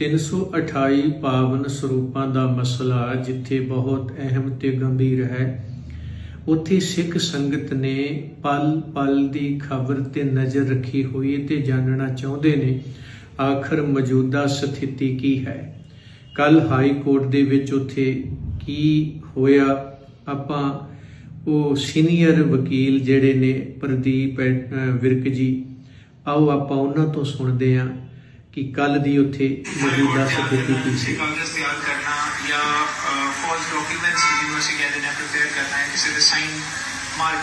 328 ਪਾਵਨ ਸਰੂਪਾਂ ਦਾ ਮਸਲਾ ਜਿੱਥੇ ਬਹੁਤ ਅਹਿਮ ਤੇ ਗੰਭੀਰ ਹੈ, ਉੱਥੇ ਸਿੱਖ ਸੰਗਤ ਨੇ ਪਲ ਪਲ ਦੀ ਖਬਰ ਤੇ ਨਜ਼ਰ ਰੱਖੀ ਹੋਈ ਹੈ ਤੇ ਜਾਣਨਾ ਚਾਹੁੰਦੇ ਨੇ, ਆਖਰ ਮੌਜੂਦਾ ਸਥਿਤੀ ਕੀ ਹੈ? ਕੱਲ ਹਾਈ ਕੋਰਟ ਦੇ ਵਿੱਚ ਉੱਥੇ ਕੀ ਹੋਇਆ? ਆਪਾਂ ਉਹ ਸੀਨੀਅਰ ਵਕੀਲ ਜਿਹੜੇ ਨੇ, ਪ੍ਰਦੀਪ ਵਿਰਕ ਜੀ, ਆਓ ਆਪਾਂ ਉਹਨਾਂ ਤੋਂ ਸੁਣਦੇ ਹਾਂ। ਕਿ ਕੱਲ ਦੀ ਉੱਥੇ ਮੌਜੂਦਾ ਸਥਿਤੀ ਕੀ ਸੀ? ਤਿਆਰ ਕਰਨਾ ਜਾਂ ਫਾਲਸ ਡਾਕੂਮੈਂਟਸ ਯੂਨੀਵਰਸਿਟੀ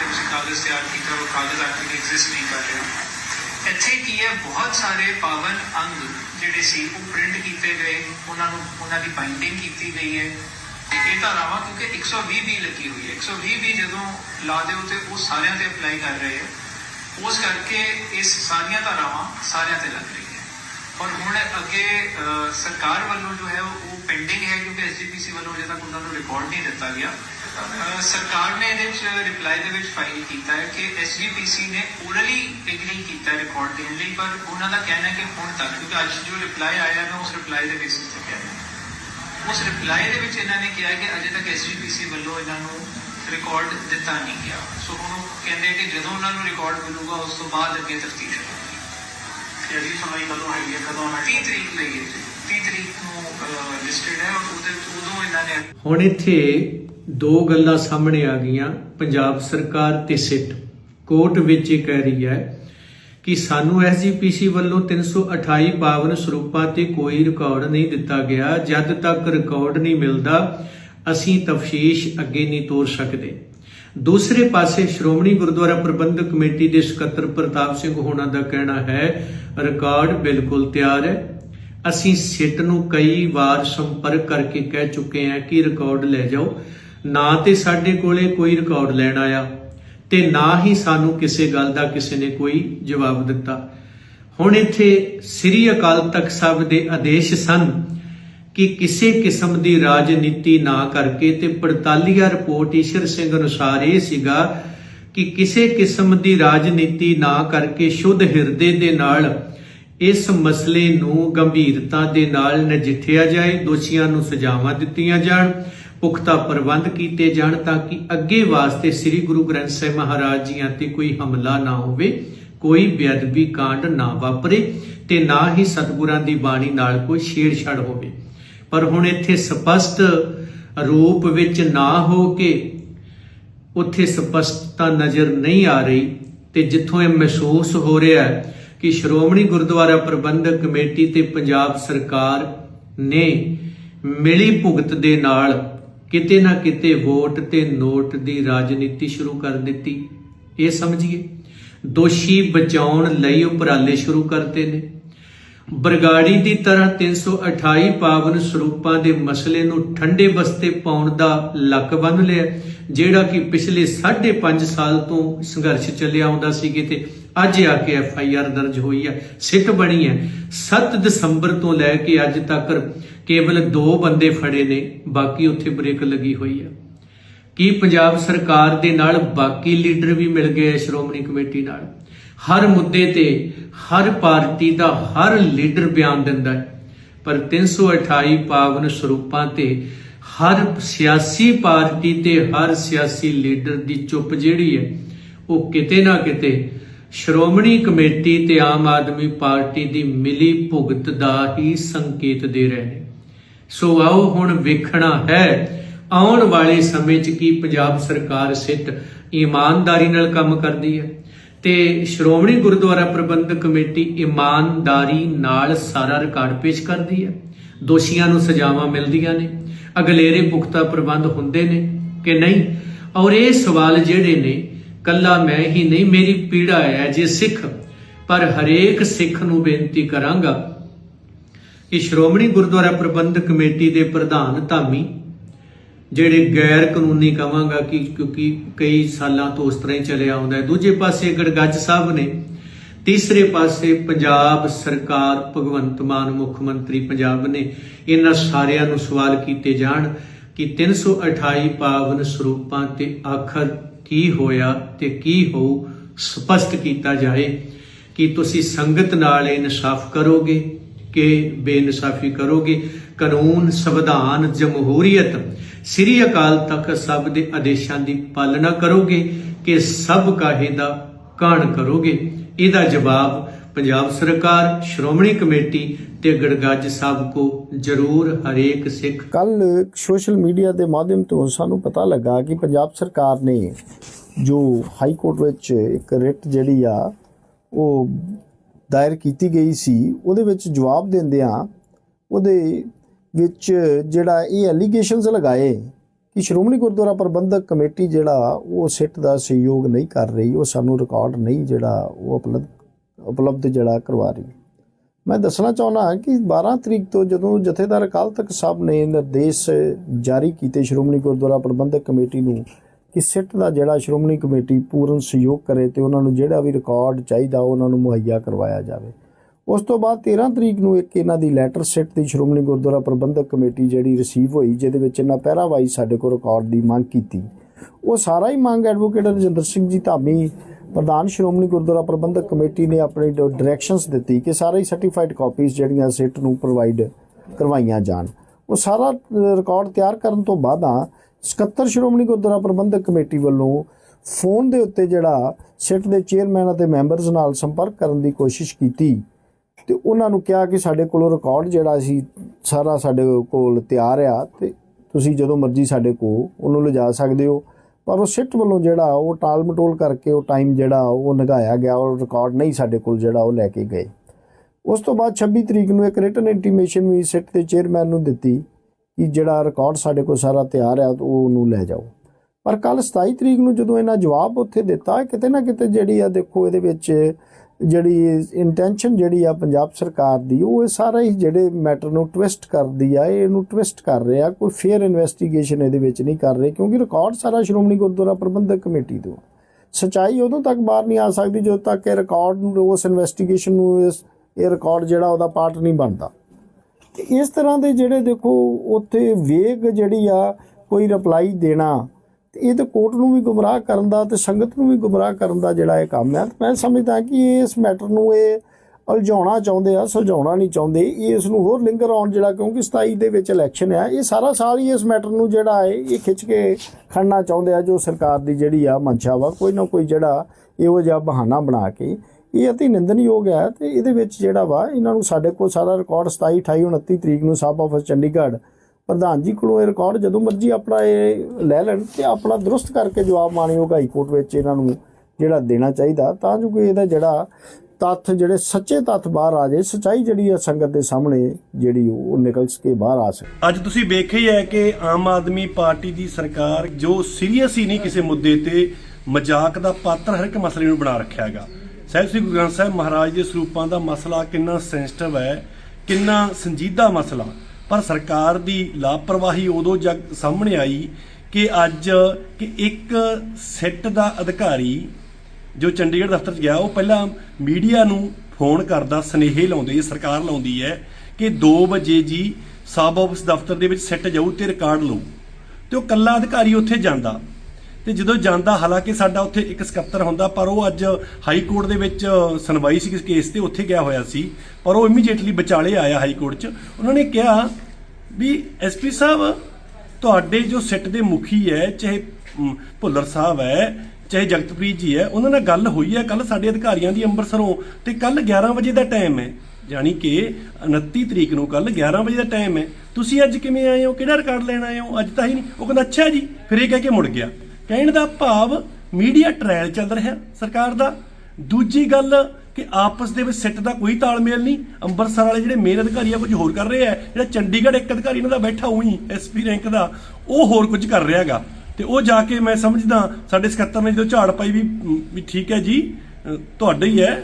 ਤੁਸੀਂ ਕਾਗਜ਼ ਤਿਆਰ ਕੀਤਾ ਇੱਥੇ ਕੀ ਹੈ ਬਹੁਤ ਸਾਰੇ ਪਾਵਨ ਅੰਗ ਜਿਹੜੇ ਸੀ ਉਹ ਪ੍ਰਿੰਟ ਕੀਤੇ ਗਏ ਉਹਨਾਂ ਨੂੰ ਉਹਨਾਂ ਦੀ ਬਾਈਂਡਿੰਗ ਕੀਤੀ ਗਈ ਹੈ। ਇਹ ਧਾਰਾਵਾਂ ਕਿਉਂਕਿ 120 ਵੀ ਲੱਗੀ ਹੋਈ ਹੈ। 120 ਵੀ ਜਦੋਂ ਲਾ ਦਿਓ ਤੇ ਉਹ ਸਾਰਿਆਂ ਤੇ ਅਪਲਾਈ ਕਰ ਰਹੇ ਹੈ। ਉਸ ਕਰਕੇ ਇਸ ਸਾਰੀਆਂ ਧਾਰਾਵਾਂ ਸਾਰਿਆਂ ਤੇ ਲੱਗ ਰਹੀ ਔਰ ਹੁਣ ਅੱਗੇ ਸਰਕਾਰ ਵੱਲੋਂ ਜੋ ਹੈ ਉਹ ਪੈਂਡਿੰਗ ਹੈ, ਕਿਉਂਕਿ ਐਸਜੀਪੀਸੀ ਵੱਲੋਂ ਅਜੇ ਤੱਕ ਉਹਨਾਂ ਨੂੰ ਰਿਕਾਰਡ ਨਹੀਂ ਦਿੱਤਾ ਗਿਆ। ਸਰਕਾਰ ਨੇ ਇਹਦੇ ਵਿੱਚ ਰਿਪਲਾਈ ਦੇ ਵਿੱਚ ਫਾਈਲ ਕੀਤਾ ਹੈ ਕਿ ਐਸਜੀਪੀਸੀ ਨੇ ਓਰਲੀ ਐਗਰੀ ਕੀਤਾ ਰਿਕਾਰਡ ਦੇਣ ਲਈ, ਪਰ ਉਹਨਾਂ ਦਾ ਕਹਿਣਾ ਹੈ ਕਿ ਹੁਣ ਤੱਕ, ਕਿਉਂਕਿ ਅੱਜ ਜੋ ਰਿਪਲਾਈ ਆਇਆ ਮੈਂ ਉਸ ਰਿਪਲਾਈ ਦੇ ਬੇਸਿਸ ਤੇ ਕਹਿ ਉਸ ਰਿਪਲਾਈ ਦੇ ਵਿੱਚ ਇਹਨਾਂ ਨੇ ਕਿਹਾ ਕਿ ਅਜੇ ਤੱਕ ਐਸਜੀਪੀਸੀ ਵੱਲੋਂ ਇਹਨਾਂ ਨੂੰ ਰਿਕਾਰਡ ਦਿੱਤਾ ਨਹੀਂ ਗਿਆ। ਸੋ ਹੁਣ ਉਹ ਕਹਿੰਦੇ ਕਿ ਜਦੋਂ ਉਹਨਾਂ ਨੂੰ ਰਿਕਾਰਡ ਮਿਲੂਗਾ, ਉਸ ਤੋਂ ਬਾਅਦ ਅੱਗੇ ਤਫਤੀਸ਼ ਹੋਵੇਗੀ ਕਿ ਅਗਲੀ ਸੁਣਵਾਈ ਕਦੋਂ ਹੈਗੀ ਹੈ ਕਦੋਂ ਆਉਣਾ 30 ਤਰੀਕ ਲਈ ਹੈ ਜੀ। 30 ਤਰੀਕ ਨੂੰ ਲਿਸਟਡ ਹੈ ਉਹਦੇ ਉਦੋਂ ਇਹਨਾਂ ਨੇ ਹੁਣ ਇੱਥੇ ਦੋ ਗੱਲਾਂ ਸਾਹਮਣੇ ਆ ਗਈਆਂ ਪੰਜਾਬ ਸਰਕਾਰ ਤੇ ਸਿੱਟ। ਕੋਰਟ ਵਿੱਚ ਇਹ ਕਹਿ ਰਹੀ ਹੈ ਕਿ ਸਾਨੂੰ ਐਸਜੀਪੀਸੀ ਵੱਲੋਂ 328 ਪਾਵਨ ਸਰੂਪਾਂ ਤੇ ਕੋਈ ਰਿਕਾਰਡ ਨਹੀਂ ਦਿੱਤਾ ਗਿਆ। ਜਦ ਤੱਕ ਰਿਕਾਰਡ ਨਹੀਂ ਮਿਲਦਾ ਅਸੀਂ ਤਫਤੀਸ਼ ਅੱਗੇ ਨਹੀਂ ਤੋਰ ਸਕਦੇ। ਦੂਸਰੇ ਪਾਸੇ ਸ਼੍ਰੋਮਣੀ ਗੁਰਦੁਆਰਾ ਪ੍ਰਬੰਧਕ ਕਮੇਟੀ ਦੇ ਸਕੱਤਰ ਪ੍ਰਤਾਪ ਸਿੰਘ ਹੋਣਾ ਦਾ ਕਹਿਣਾ ਹੈ, ਰਿਕਾਰਡ ਬਿਲਕੁਲ ਤਿਆਰ ਹੈ। ਅਸੀਂ ਸਿੱਟ ਨੂੰ ਕਈ ਵਾਰ ਸੰਪਰਕ ਕਰਕੇ ਕਹਿ ਚੁੱਕੇ ਹਾਂ ਕਿ ਰਿਕਾਰਡ ਲੈ ਜਾਓ। ਨਾ ਤੇ ਸਾਡੇ ਕੋਲੇ ਕੋਈ ਰਿਕਾਰਡ ਲੈਣ ਆਇਆ ਤੇ ਨਾ ਹੀ ਸਾਨੂੰ ਕਿਸੇ ਗੱਲ ਦਾ ਕਿਸੇ ਨੇ ਕੋਈ ਜਵਾਬ ਦਿੱਤਾ। ਹੁਣ ਇੱਥੇ ਸ੍ਰੀ ਅਕਾਲ ਤਖਤ ਸਾਹਿਬ ਦੇ ਆਦੇਸ਼ ਸਨ। ਕਿ ਕਿਸੇ ਕਿਸਮ ਦੀ ਰਾਜਨੀਤੀ ਨਾ ਕਰਕੇ ਤੇ ਪੜਤਾਲੀਆ ਰਿਪੋਰਟ ਈਸ਼ਰ ਸਿੰਘ ਅਨੁਸਾਰ ਇਹ ਸੀਗਾ ਕਿ ਕਿਸੇ ਕਿਸਮ ਦੀ ਰਾਜਨੀਤੀ ਨਾ ਕਰਕੇ ਸ਼ੁੱਧ ਹਿਰਦੇ ਦੇ ਨਾਲ ਇਸ ਮਸਲੇ ਨੂੰ ਗੰਭੀਰਤਾ ਦੇ ਨਾਲ ਨਜਿੱਠਿਆ ਜਾਏ, ਦੋਸ਼ੀਆਂ ਨੂੰ ਸਜ਼ਾਵਾਂ ਦਿੱਤੀਆਂ ਜਾਣ, ਪੁਖਤਾ ਪ੍ਰਬੰਧ ਕੀਤੇ ਜਾਣ ਤਾਂ ਕਿ ਅੱਗੇ ਵਾਸਤੇ ਸ੍ਰੀ ਗੁਰੂ ਗ੍ਰੰਥ ਸਾਹਿਬ ਮਹਾਰਾਜ ਜੀਆਂ ਤੇ ਕੋਈ ਹਮਲਾ ਨਾ ਹੋਵੇ, ਕੋਈ ਬੇਅਦਬੀ ਕਾਂਡ ਨਾ ਵਾਪਰੇ ਤੇ ਨਾ ਹੀ ਸਤਿਗੁਰਾਂ ਦੀ ਬਾਣੀ ਨਾਲ ਕੋਈ ਛੇੜਛਾੜ ਹੋਵੇ। ਪਰ ਹੁਣ ਇੱਥੇ ਸਪਸ਼ਟ ਰੂਪ ਵਿੱਚ ਨਾ ਹੋ ਕੇ ਉੱਥੇ ਸਪਸ਼ਟਤਾ ਨਜ਼ਰ ਨਹੀਂ ਆ ਰਹੀ ਤੇ ਜਿੱਥੋਂ ਇਹ ਮਹਿਸੂਸ ਹੋ ਰਿਹਾ ਹੈ ਕਿ ਸ਼੍ਰੋਮਣੀ ਗੁਰਦੁਆਰਾ ਪ੍ਰਬੰਧਕ ਕਮੇਟੀ ਤੇ ਪੰਜਾਬ ਸਰਕਾਰ ਨੇ ਮਿਲੀ ਭੁਗਤ ਦੇ ਨਾਲ ਕਿਤੇ ਨਾ ਕਿਤੇ ਵੋਟ ਤੇ ਨੋਟ ਦੀ ਰਾਜਨੀਤੀ ਸ਼ੁਰੂ ਕਰ ਦਿੱਤੀ। ਇਹ ਸਮਝੀਏ। ਦੋਸ਼ੀ ਬਚਾਉਣ ਲਈ ਉਪਰਾਲੇ ਸ਼ੁਰੂ ਕਰਤੇ ਨੇ। ਬਰਗਾੜੀ ਦੀ ਤਰ੍ਹਾਂ 328 ਪਾਵਨ ਸਰੂਪਾਂ ਦੇ ਮਸਲੇ ਨੂੰ ਠੰਡੇ ਬਸਤੇ ਪਾਉਣ ਦਾ ਲੱਕ ਬੰਨ ਲਿਆ, ਜਿਹੜਾ ਕਿ ਪਿਛਲੇ 5.5 ਸਾਲ ਤੋਂ ਸੰਘਰਸ਼ ਚੱਲਿਆ ਆਉਂਦਾ ਸੀ ਕਿਤੇ ਅੱਜ ਆ ਕੇ ਐਫ ਆਈ ਆਰ ਦਰਜ ਹੋਈ ਹੈ ਸਿੱਟ ਬਣੀ ਹੈ। 7 ਦਸੰਬਰ ਤੋਂ ਲੈ ਕੇ ਅੱਜ ਤੱਕ ਕੇਵਲ ਦੋ ਬੰਦੇ ਫੜੇ ਨੇ, ਬਾਕੀ ਉੱਥੇ ਬ੍ਰੇਕ ਲੱਗੀ ਹੋਈ ਹੈ ਕੀ ਪੰਜਾਬ ਸਰਕਾਰ ਦੇ ਨਾਲ ਬਾਕੀ ਲੀਡਰ ਵੀ ਮਿਲ ਗਏ ਹੈ ਸ਼੍ਰੋਮਣੀ ਕਮੇਟੀ ਨਾਲ? ਹਰ ਮੁੱਦੇ ਤੇ, ਹਰ ਪਾਰਟੀ ਦਾ ਹਰ ਲੀਡਰ ਬਿਆਨ ਦਿੰਦਾ ਹੈ। ਪਰ 328 ਪਾਵਨ ਸਰੂਪਾਂ ਤੇ, ਹਰ ਸਿਆਸੀ ਪਾਰਟੀ ਤੇ, ਹਰ ਸਿਆਸੀ ਲੀਡਰ ਦੀ ਚੁੱਪ ਜਿਹੜੀ ਹੈ, ਉਹ ਕਿਤੇ ਨਾ ਕਿਤੇ ਸ਼੍ਰੋਮਣੀ ਕਮੇਟੀ ਤੇ ਆਮ ਆਦਮੀ ਪਾਰਟੀ ਦੀ ਮਿਲੀ ਭੁਗਤ ਦਾ ਹੀ ਸੰਕੇਤ ਦੇ ਰਹੇ ਨੇ। ਸੋ ਆਓ ਹੁਣ ਵੇਖਣਾ ਹੈ, ਆਉਣ ਵਾਲੇ ਸਮੇਂ 'ਚ ਕੀ ਪੰਜਾਬ ਸਰਕਾਰ ਸਿੱਟ ਇਮਾਨਦਾਰੀ ਨਾਲ ਕੰਮ ਕਰਦੀ ਹੈ। ਤੇ ਸ਼੍ਰੋਮਣੀ ਗੁਰਦੁਆਰਾ ਪ੍ਰਬੰਧਕ ਕਮੇਟੀ ਇਮਾਨਦਾਰੀ ਨਾਲ ਸਾਰਾ ਰਿਕਾਰਡ ਪੇਸ਼ ਕਰਦੀ ਹੈ। ਦੋਸ਼ੀਆਂ ਨੂੰ ਸਜ਼ਾਵਾਂ ਮਿਲਦੀਆਂ ਨੇ। ਅਗਲੇਰੇ ਪੁਖਤਾ ਪ੍ਰਬੰਧ ਹੁੰਦੇ ਨੇ ਕਿ ਨਹੀਂ? ਔਰ ਇਹ ਸਵਾਲ ਜਿਹੜੇ ਨੇ, ਕੱਲਾ ਮੈਂ ਹੀ ਨਹੀਂ, ਮੇਰੀ ਪੀੜਾ ਹੈ ਜੇ ਸਿੱਖ। ਪਰ ਹਰੇਕ ਸਿੱਖ ਨੂੰ ਬੇਨਤੀ ਕਰਾਂਗਾ ਕਿ ਸ਼੍ਰੋਮਣੀ ਗੁਰਦੁਆਰਾ ਪ੍ਰਬੰਧਕ ਕਮੇਟੀ ਦੇ ਪ੍ਰਧਾਨ ਧਾਮੀ ਜਿਹੜੇ ਗੈਰ ਕਾਨੂੰਨੀ ਕਹਾਂਗਾ ਕਿ ਕਿਉਂਕਿ ਕਈ ਸਾਲਾਂ ਤੋਂ ਉਸ ਤਰ੍ਹਾਂ ਹੀ ਚੱਲਿਆ ਆਉਂਦਾ ਹੈ। ਦੂਜੇ ਪਾਸੇ ਗੜਗੱਜ ਸਾਹਿਬ ਨੇ ਤੀਸਰੇ ਪਾਸੇ ਪੰਜਾਬ ਸਰਕਾਰ, ਭਗਵੰਤ ਮਾਨ, ਮੁੱਖ ਮੰਤਰੀ ਪੰਜਾਬ ਨੇ ਇਹਨਾਂ ਸਾਰਿਆਂ ਨੂੰ ਸਵਾਲ ਕੀਤੇ ਜਾਣ ਕਿ 328 ਪਾਵਨ ਸਰੂਪਾਂ ਤੇ ਆਖਰ ਕੀ ਹੋਇਆ ਤੇ ਕੀ ਹੋਊ, ਸਪਸ਼ਟ ਕੀਤਾ ਜਾਏ ਕਿ ਤੁਸੀਂ ਸੰਗਤ ਨਾਲ ਇਨਸਾਫ ਕਰੋਗੇ ਕਿ ਬੇਇਨਸਾਫੀ ਕਰੋਗੇ। ਕਾਨੂੰਨ, ਸੰਵਿਧਾਨ, ਜਮਹੂਰੀਅਤ ਸ੍ਰੀ ਅਕਾਲ ਤਖਤ ਸਾਹਿਬ ਦੇ ਆਦੇਸ਼ਾਂ ਦੀ ਪਾਲਣਾ ਕਰੋਗੇ ਕਿ ਸਭ ਕਾਹੇ ਦਾ ਕਾਣ ਕਰੋਗੇ? ਇਹਦਾ ਜਵਾਬ ਪੰਜਾਬ ਸਰਕਾਰ, ਸ਼੍ਰੋਮਣੀ ਕਮੇਟੀ ਤੇ ਗੜਗੱਜ ਸਾਹਿਬ ਕੋ ਜ਼ਰੂਰ ਹਰੇਕ ਸਿੱਖ। ਕੱਲ ਸੋਸ਼ਲ ਮੀਡੀਆ ਦੇ ਮਾਧਿਅਮ ਤੋਂ ਸਾਨੂੰ ਪਤਾ ਲੱਗਾ ਕਿ ਪੰਜਾਬ ਸਰਕਾਰ ਨੇ ਜੋ ਹਾਈ ਕੋਰਟ ਵਿੱਚ ਇੱਕ ਰਿਟ ਜਿਹੜੀ ਆ, ਉਹ ਦਾਇਰ ਕੀਤੀ ਗਈ ਸੀ, ਉਹਦੇ ਵਿੱਚ ਜਵਾਬ ਦਿੰਦਿਆਂ ਉਹਦੇ ਵਿੱਚ ਜਿਹੜਾ ਇਹ ਐਲੀਗੇਸ਼ਨਸ ਲਗਾਏ ਕਿ ਸ਼੍ਰੋਮਣੀ ਗੁਰਦੁਆਰਾ ਪ੍ਰਬੰਧਕ ਕਮੇਟੀ ਜਿਹੜਾ ਉਹ ਸਿੱਟ ਦਾ ਸਹਿਯੋਗ ਨਹੀਂ ਕਰ ਰਹੀ, ਉਹ ਸਾਨੂੰ ਰਿਕਾਰਡ ਨਹੀਂ ਜਿਹੜਾ ਉਹ ਉਪਲਬਧ ਉਪਲਬਧ ਜਿਹੜਾ ਕਰਵਾ ਰਹੀ। ਮੈਂ ਦੱਸਣਾ ਚਾਹੁੰਦਾ ਕਿ 12 ਤਰੀਕ ਤੋਂ ਜਦੋਂ ਜਥੇਦਾਰ ਅਕਾਲ ਤਖਤ ਸਾਹਿਬ ਨੇ ਨਿਰਦੇਸ਼ ਜਾਰੀ ਕੀਤੇ ਸ਼੍ਰੋਮਣੀ ਗੁਰਦੁਆਰਾ ਪ੍ਰਬੰਧਕ ਕਮੇਟੀ ਨੂੰ ਕਿ ਸਿੱਟ ਦਾ ਜਿਹੜਾ ਸ਼੍ਰੋਮਣੀ ਕਮੇਟੀ ਪੂਰਨ ਸਹਿਯੋਗ ਕਰੇ ਤੇ ਉਹਨਾਂ ਨੂੰ ਜਿਹੜਾ ਵੀ ਰਿਕਾਰਡ ਚਾਹੀਦਾ, ਉਹਨਾਂ ਨੂੰ ਮੁਹੱਈਆ ਕਰਵਾਇਆ ਜਾਵੇ। ਉਸ ਤੋਂ ਬਾਅਦ 13 ਤਰੀਕ ਨੂੰ ਇੱਕ ਇਹਨਾਂ ਦੀ ਲੈਟਰ ਸਿੱਟ ਦੀ ਸ਼੍ਰੋਮਣੀ ਗੁਰਦੁਆਰਾ ਪ੍ਰਬੰਧਕ ਕਮੇਟੀ ਜਿਹੜੀ ਰਿਸੀਵ ਹੋਈ, ਜਿਹਦੇ ਵਿੱਚ ਇਹਨਾਂ ਪਹਿਰਾਵਾਈ ਸਾਡੇ ਕੋਲ ਰਿਕਾਰਡ ਦੀ ਮੰਗ ਕੀਤੀ। ਉਹ ਸਾਰਾ ਹੀ ਮੰਗ ਐਡਵੋਕੇਟ ਰਜਿੰਦਰ ਸਿੰਘ ਜੀ ਧਾਮੀ ਪ੍ਰਧਾਨ ਸ਼੍ਰੋਮਣੀ ਗੁਰਦੁਆਰਾ ਪ੍ਰਬੰਧਕ ਕਮੇਟੀ ਨੇ ਆਪਣੀ ਡਾਇਰੈਕਸ਼ਨਸ ਦਿੱਤੀ ਕਿ ਸਾਰੇ ਸਰਟੀਫਾਈਡ ਕਾਪੀਜ਼ ਜਿਹੜੀਆਂ ਸਿੱਟ ਨੂੰ ਪ੍ਰੋਵਾਈਡ ਕਰਵਾਈਆਂ ਜਾਣ। ਉਹ ਸਾਰਾ ਰਿਕਾਰਡ ਤਿਆਰ ਕਰਨ ਤੋਂ ਬਾਅਦਾਂ ਸਕੱਤਰ ਸ਼੍ਰੋਮਣੀ ਗੁਰਦੁਆਰਾ ਪ੍ਰਬੰਧਕ ਕਮੇਟੀ ਵੱਲੋਂ ਫੋਨ ਦੇ ਉੱਤੇ ਜਿਹੜਾ ਸਿੱਟ ਦੇ ਚੇਅਰਮੈਨ ਅਤੇ ਮੈਂਬਰਸ ਨਾਲ ਸੰਪਰਕ ਕਰਨ ਦੀ ਕੋਸ਼ਿਸ਼ ਕੀਤੀ। ਤੇ ਉਹਨਾਂ ਨੂੰ ਕਿਹਾ ਕਿ ਸਾਡੇ ਕੋਲੋਂ ਰਿਕਾਰਡ ਜਿਹੜਾ ਸੀ, ਸਾਰਾ ਸਾਡੇ ਕੋਲ ਤਿਆਰ ਆ ਤੇ ਤੁਸੀਂ ਜਦੋਂ ਮਰਜ਼ੀ ਸਾਡੇ ਕੋਲ ਉਹਨੂੰ ਲਿਜਾ ਸਕਦੇ ਹੋ। ਪਰ ਉਹ ਸਿੱਟ ਵੱਲੋਂ ਜਿਹੜਾ ਉਹ ਟਾਲ ਮਟੋਲ ਕਰਕੇ ਉਹ ਟਾਈਮ ਜਿਹੜਾ ਉਹ ਨਗਾਇਆ ਗਿਆ ਔਰ ਰਿਕਾਰਡ ਨਹੀਂ ਸਾਡੇ ਕੋਲ ਜਿਹੜਾ ਉਹ ਲੈ ਕੇ ਗਏ। ਉਸ ਤੋਂ ਬਾਅਦ 26 ਤਰੀਕ ਨੂੰ ਇੱਕ ਰਿਟਨ ਇੰਟੀਮੇਸ਼ਨ ਵੀ ਸਿੱਟ ਦੇ ਚੇਅਰਮੈਨ ਨੂੰ ਦਿੱਤੀ ਕਿ ਜਿਹੜਾ ਰਿਕਾਰਡ ਸਾਡੇ ਕੋਲ ਸਾਰਾ ਤਿਆਰ ਆ ਉਹ ਉਹਨੂੰ ਲੈ ਜਾਓ। ਪਰ ਕੱਲ 27 ਤਰੀਕ ਨੂੰ ਜਦੋਂ ਇਹਨਾਂ ਜਵਾਬ ਉੱਥੇ ਦਿੱਤਾ, ਕਿਤੇ ਨਾ ਕਿਤੇ ਜਿਹੜੀ ਆ ਦੇਖੋ ਇਹਦੇ ਵਿੱਚ ਜਿਹੜੀ ਇੰਟੈਂਸ਼ਨ ਜਿਹੜੀ ਆ ਪੰਜਾਬ ਸਰਕਾਰ ਦੀ, ਉਹ ਇਹ ਸਾਰਾ ਹੀ ਜਿਹੜੇ ਮੈਟਰ ਨੂੰ ਟਵਿਸਟ ਕਰਦੀ ਆ ਇਹਨੂੰ ਟਵਿਸਟ ਕਰ ਰਿਹਾ, ਕੋਈ ਫੇਅਰ ਇਨਵੈਸਟੀਗੇਸ਼ਨ ਇਹਦੇ ਵਿੱਚ ਨਹੀਂ ਕਰ ਰਹੇ, ਕਿਉਂਕਿ ਰਿਕਾਰਡ ਸਾਰਾ ਸ਼੍ਰੋਮਣੀ ਗੁਰਦੁਆਰਾ ਪ੍ਰਬੰਧਕ ਕਮੇਟੀ ਤੋਂ ਸਚਾਈ ਉਦੋਂ ਤੱਕ ਬਾਹਰ ਨਹੀਂ ਆ ਸਕਦੀ, ਜਦੋਂ ਤੱਕ ਇਹ ਰਿਕਾਰਡ ਨੂੰ, ਉਸ ਇਨਵੈਸਟੀਗੇਸ਼ਨ ਨੂੰ, ਇਸ ਇਹ ਰਿਕਾਰਡ ਜਿਹੜਾ ਉਹਦਾ ਪਾਰਟ ਨਹੀਂ ਬਣਦਾ। ਤੇ ਇਸ ਤਰ੍ਹਾਂ ਦੇ ਜਿਹੜੇ ਦੇਖੋ, ਉੱਥੇ ਵੇਗ ਜਿਹੜੀ ਆ, ਕੋਈ ਰਿਪਲਾਈ ਦੇਣਾ ਇਹ ਤਾਂ ਕੋਰਟ ਨੂੰ ਵੀ ਗੁੰਮਰਾਹ ਕਰਨ ਦਾ ਤੇ ਸੰਗਤ ਨੂੰ ਵੀ ਗੁੰਮਰਾਹ ਕਰਨ ਦਾ ਜਿਹੜਾ ਇਹ ਕੰਮ ਹੈ। ਮੈਂ ਸਮਝਦਾ ਕਿ ਇਸ ਮੈਟਰ ਨੂੰ ਇਹ ਉਲਝਾਉਣਾ ਚਾਹੁੰਦੇ ਆ, ਸੁਲਝਾਉਣਾ ਨਹੀਂ ਚਾਹੁੰਦੇ। ਇਹ ਇਸ ਨੂੰ ਹੋਰ ਲਿੰਗਰ ਆਉਣ ਜਿਹੜਾ ਕਿਉਂਕਿ 27 ਦੇ ਵਿੱਚ ਇਲੈਕਸ਼ਨ ਆ, ਇਹ ਸਾਰਾ ਸਾਲ ਹੀ ਇਸ ਮੈਟਰ ਨੂੰ ਜਿਹੜਾ ਹੈ, ਇਹ ਖਿੱਚ ਕੇ ਖੜਨਾ ਚਾਹੁੰਦੇ ਆ ਜੋ ਸਰਕਾਰ ਦੀ ਜਿਹੜੀ ਆ ਮਨਸ਼ਾ ਵਾ, ਕੋਈ ਨਾ ਕੋਈ ਜਿਹੜਾ ਇਹੋ ਜਿਹਾ ਬਹਾਨਾ ਬਣਾ ਕੇ ਇਹ ਅਤੀ ਨਿੰਦਨਯੋਗ ਹੈ ਤੇ ਇਹਦੇ ਵਿੱਚ ਜਿਹੜਾ ਵਾ, ਇਹਨਾਂ ਨੂੰ ਸਾਡੇ ਕੋਲ ਸਾਰਾ ਰਿਕਾਰਡ 27 28 29 ਤਰੀਕ ਨੂੰ ਸਬ ਆਫਿਸ ਚੰਡੀਗੜ੍ਹ ਪ੍ਰਧਾਨ ਜੀ ਕੋਲੋਂ ਇਹ ਰਿਕਾਰਡ ਜਦੋਂ ਮਰਜ਼ੀ ਆਪਣਾ ਇਹ ਲੈ ਲੈਣ ਤੇ ਆਪਣਾ ਦਰੁਸਤ ਕਰਕੇ ਜਵਾਬ ਮਾਨਯੋਗ ਹਾਈ ਕੋਰਟ ਵਿੱਚ ਇਹਨਾਂ ਨੂੰ ਜਿਹੜਾ ਦੇਣਾ ਚਾਹੀਦਾ, ਤਾਂ ਜੋ ਕਿ ਇਹਦਾ ਜਿਹੜਾ ਤੱਥ, ਜਿਹੜੇ ਸੱਚੇ ਤੱਥ ਬਾਹਰ ਆ ਜਾਏ, ਸਚਾਈ ਜਿਹੜੀ ਆ ਸੰਗਤ ਦੇ ਸਾਹਮਣੇ ਜਿਹੜੀ ਉਹ ਨਿਕਲ ਕੇ ਬਾਹਰ ਆ ਸਕੇ। ਅੱਜ ਤੁਸੀਂ ਵੇਖਿਆ ਹੀ ਹੈ ਕਿ ਆਮ ਆਦਮੀ ਪਾਰਟੀ ਦੀ ਸਰਕਾਰ ਜੋ ਸੀਰੀਅਸ ਹੀ ਨਹੀਂ ਕਿਸੇ ਮੁੱਦੇ ਤੇ, ਮਜ਼ਾਕ ਦਾ ਪਾਤਰ ਹਰ ਇੱਕ ਮਸਲੇ ਨੂੰ ਬਣਾ ਰੱਖਿਆ ਹੈਗਾ। ਸਾਹਿਬ ਸ੍ਰੀ ਗੁਰੂ ਗ੍ਰੰਥ ਸਾਹਿਬ ਮਹਾਰਾਜ ਦੇ ਸਰੂਪਾਂ ਦਾ ਮਸਲਾ ਕਿੰਨਾ ਸੈਂਸਿਟਿਵ ਹੈ, ਕਿੰਨਾ ਸੰਜੀਦਾ ਮਸਲਾ। ਪਰ ਸਰਕਾਰ ਦੀ ਲਾਪਰਵਾਹੀ ਉਦੋਂ ਜਗ ਸਾਹਮਣੇ ਆਈ ਕਿ ਅੱਜ ਕਿ ਇੱਕ ਸੈੱਟ ਦਾ ਅਧਿਕਾਰੀ ਜੋ ਚੰਡੀਗੜ੍ਹ ਦਫ਼ਤਰ 'ਚ ਗਿਆ, ਉਹ ਪਹਿਲਾਂ ਮੀਡੀਆ ਨੂੰ ਫੋਨ ਕਰਦਾ, ਸਨੇਹੇ ਲਾਉਂਦੇ ਸਰਕਾਰ ਲਾਉਂਦੀ ਹੈ ਕਿ 2 ਵਜੇ ਜੀ ਸਬ ਆਫਿਸ ਦਫ਼ਤਰ ਦੇ ਵਿੱਚ ਸਿੱਟ ਜਾਊ ਤੇ ਰਿਕਾਰਡ ਲਊ। ਤੇ ਉਹ ਕੱਲਾ ਅਧਿਕਾਰੀ ਉੱਥੇ ਜਾਂਦਾ। ਤੇ ਜਦੋਂ ਜਾਂਦਾ, ਹਾਲਾਂਕਿ ਸਾਡਾ ਉੱਥੇ ਇੱਕ ਸਕੱਤਰ ਹੁੰਦਾ, ਪਰ ਉਹ ਅੱਜ ਹਾਈ ਕੋਰਟ ਦੇ ਵਿੱਚ ਸੁਣਵਾਈ ਸੀ ਕਿਸ ਕੇਸ ਤੇ ਉੱਥੇ ਗਿਆ ਹੋਇਆ ਸੀ, ਪਰ ਉਹ ਇਮੀਡੀਏਟਲੀ ਵਿਚਾਲੇ ਆਇਆ ਹਾਈ ਕੋਰਟ 'ਚ। ਉਹਨਾਂ ਨੇ ਕਿਹਾ ਵੀ ਐਸਪੀ ਸਾਹਿਬ, ਤੁਹਾਡੇ ਜੋ ਸਿੱਟ ਦੇ ਮੁਖੀ ਹੈ, ਚਾਹੇ ਭੁੱਲਰ ਸਾਹਿਬ ਹੈ, ਚਾਹੇ ਜਗਤਪ੍ਰੀਤ ਜੀ ਹੈ, ਉਹਨਾਂ ਨਾਲ ਗੱਲ ਹੋਈ ਹੈ ਕੱਲ ਸਾਡੇ ਅਧਿਕਾਰੀਆਂ ਦੀ ਅੰਮ੍ਰਿਤਸਰੋਂ ਤੇ ਕੱਲ 11 ਵਜੇ ਦਾ ਟਾਈਮ ਹੈ। ਯਾਨੀ ਕਿ 29 ਤਰੀਕ ਨੂੰ ਕੱਲ 11 ਵਜੇ ਦਾ ਟਾਈਮ ਹੈ। ਤੁਸੀਂ ਅੱਜ ਕਿਵੇਂ ਆਏ ਹੋ? ਕਿਹੜਾ ਰਿਕਾਰਡ ਲੈਣ ਆਏ ਹੋ? ਅੱਜ ਤਾਂ ਹੀ ਨਹੀਂ। ਉਹ ਕਹਿੰਦਾ, ਅੱਛਾ ਜੀ, ਫਿਰ ਇਹ ਕਹਿ ਕੇ ਮੁੜ ਗਿਆ। ਕਹਿਣ ਦਾ ਭਾਵ ਮੀਡੀਆ ਟ੍ਰਾਇਲ ਚੱਲ ਰਿਹਾ ਸਰਕਾਰ ਦਾ। ਦੂਜੀ ਗੱਲ ਕਿ ਆਪਸ ਦੇ ਵਿੱਚ ਸਿੱਟ ਦਾ ਕੋਈ ਤਾਲਮੇਲ ਨਹੀਂ। ਅੰਮ੍ਰਿਤਸਰ ਵਾਲੇ ਜਿਹੜੇ ਮੇਨ ਅਧਿਕਾਰੀ ਆ, ਕੁਝ ਹੋਰ ਕਰ ਰਹੇ ਆ। ਜਿਹੜਾ ਚੰਡੀਗੜ੍ਹ ਇੱਕ ਅਧਿਕਾਰੀ ਇਹਨਾਂ ਦਾ ਬੈਠਾ, ਉਹੀ ਐਸਪੀ ਰੈਂਕ ਦਾ, ਉਹ ਹੋਰ ਕੁਝ ਕਰ ਰਿਹਾ ਹੈਗਾ। ਤੇ ਉਹ ਜਾ ਕੇ ਮੈਂ ਸਮਝਦਾ, ਸਾਡੇ ਸਕੱਤਰ ਨੇ ਜਦੋਂ ਝਾੜ ਪਾਈ ਵੀ ਠੀਕ ਹੈ ਜੀ ਤੁਹਾਡੀ ਹੀ ਹੈ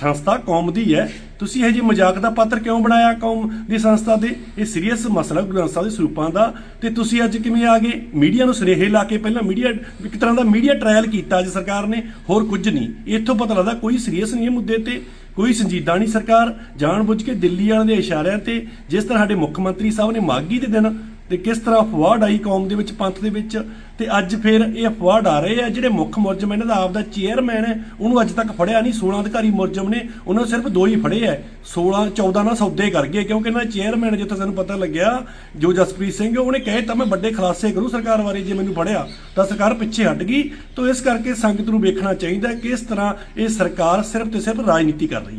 ਸੰਸਥਾ ਕੌਮ ਦੀ ਹੈ। ਤੁਸੀਂ ਇਹ ਜੀ ਮਜ਼ਾਕ ਦਾ ਪਾਤਰ ਕਿਉਂ ਬਣਾਇਆ ਕੌਮ ਦੀ ਸੰਸਥਾ ਦੇ ਇਹ ਸੀਰੀਅਸ ਮਸਲਾ ਗੁਰੂ ਗ੍ਰੰਥ ਸਾਹਿਬ ਦੇ ਸਰੂਪਾਂ ਦਾ ਤੇ ਤੁਸੀਂ ਅੱਜ ਕਿਵੇਂ ਆ ਗਏ? ਮੀਡੀਆ ਨੂੰ ਸੁਨੇਹੇ ਲਾ ਕੇ ਪਹਿਲਾਂ ਮੀਡੀਆ, ਇੱਕ ਤਰ੍ਹਾਂ ਦਾ ਮੀਡੀਆ ਟ੍ਰਾਇਲ ਕੀਤਾ ਅੱਜ ਸਰਕਾਰ ਨੇ, ਹੋਰ ਕੁਝ ਨਹੀਂ। ਇੱਥੋਂ ਪਤਾ ਲੱਗਦਾ ਕੋਈ ਸੀਰੀਅਸ ਨਹੀਂ ਇਹ ਮੁੱਦੇ ਤੇ, ਕੋਈ ਸੰਜੀਦਾ ਨਹੀਂ ਸਰਕਾਰ। ਜਾਣਬੁੱਝ ਕੇ ਦਿੱਲੀ ਵਾਲਿਆਂ ਦੇ ਇਸ਼ਾਰਿਆਂ ਤੇ, ਜਿਸ ਤਰ੍ਹਾਂ ਸਾਡੇ ਮੁੱਖ ਮੰਤਰੀ ਸਾਹਿਬ ਨੇ ਮਾਗੀ ਦੇ ਦਿਨ ਤੇ ਕਿਸ ਤਰ੍ਹਾਂ ਅਫਵਾਹ ਆਈ ਕੌਮ ਦੇ ਵਿੱਚ, ਪੰਥ ਦੇ ਵਿੱਚ? ਤੇ ਅੱਜ ਫਿਰ ਇਹ ਅਫਵਾਹ ਆ ਰਹੇ ਆ, ਜਿਹੜੇ ਮੁੱਖ ਮੁਲਜ਼ਮ ਇਹਨਾਂ ਦਾ ਆਪਦਾ ਚੇਅਰਮੈਨ ਹੈ, ਉਹਨੂੰ ਅੱਜ ਤੱਕ ਫੜਿਆ ਨਹੀਂ। 16 ਅਧਿਕਾਰੀ ਮੁਲਜ਼ਮ ਨੇ, ਉਹਨਾਂ ਨੂੰ ਸਿਰਫ ਦੋ ਹੀ ਫੜੇ ਆ। 16 14 ਨਾਲ ਸੌਦੇ ਕਰ ਗਏ, ਕਿਉਂਕਿ ਇਹਨਾਂ ਦਾ ਚੇਅਰਮੈਨ ਜਿੱਥੇ ਸਾਨੂੰ ਪਤਾ ਲੱਗਿਆ, ਜੋ ਜਸਪ੍ਰੀਤ ਸਿੰਘ ਉਹਨੇ ਕਹੇ ਤਾਂ ਮੈਂ ਵੱਡੇ ਖੁਲਾਸੇ ਕਰੂ ਸਰਕਾਰ ਬਾਰੇ ਜੇ ਮੈਨੂੰ ਫੜਿਆ, ਤਾਂ ਸਰਕਾਰ ਪਿੱਛੇ ਹਟ ਗਈ। ਤਾਂ ਇਸ ਕਰਕੇ ਸੰਗਤ ਨੂੰ ਵੇਖਣਾ ਚਾਹੀਦਾ ਕਿ ਇਸ ਤਰ੍ਹਾਂ ਇਹ ਸਰਕਾਰ ਸਿਰਫ ਤੇ ਸਿਰਫ ਰਾਜਨੀਤੀ ਕਰ ਰਹੀ ਹੈ।